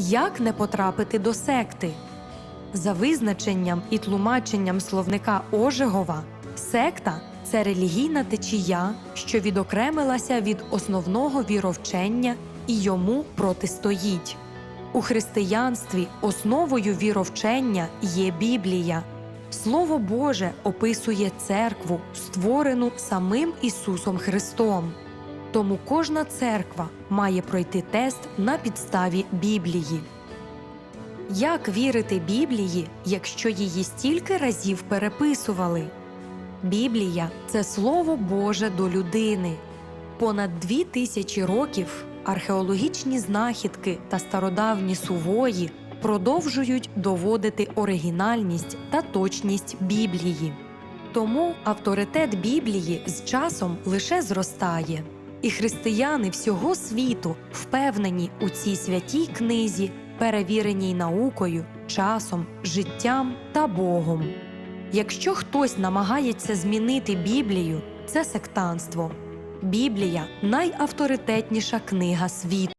Як не потрапити до секти? За визначенням і тлумаченням словника Ожегова, секта це релігійна течія, що відокремилася від основного віровчення і йому протистоїть. У християнстві основою віровчення є Біблія. Слово Боже описує церкву, створену самим Ісусом Христом. Тому кожна церква має пройти тест на підставі Біблії. Як вірити Біблії, якщо її стільки разів переписували? Біблія це Слово Боже до людини. Понад дві тисячі років археологічні знахідки та стародавні сувої продовжують доводити оригінальність та точність Біблії. Тому авторитет Біблії з часом лише зростає, і християни всього світу впевнені у цій святій книзі, перевіреній наукою, часом, життям та Богом. Якщо хтось намагається змінити Біблію, це сектанство. Біблія найавторитетніша книга світу.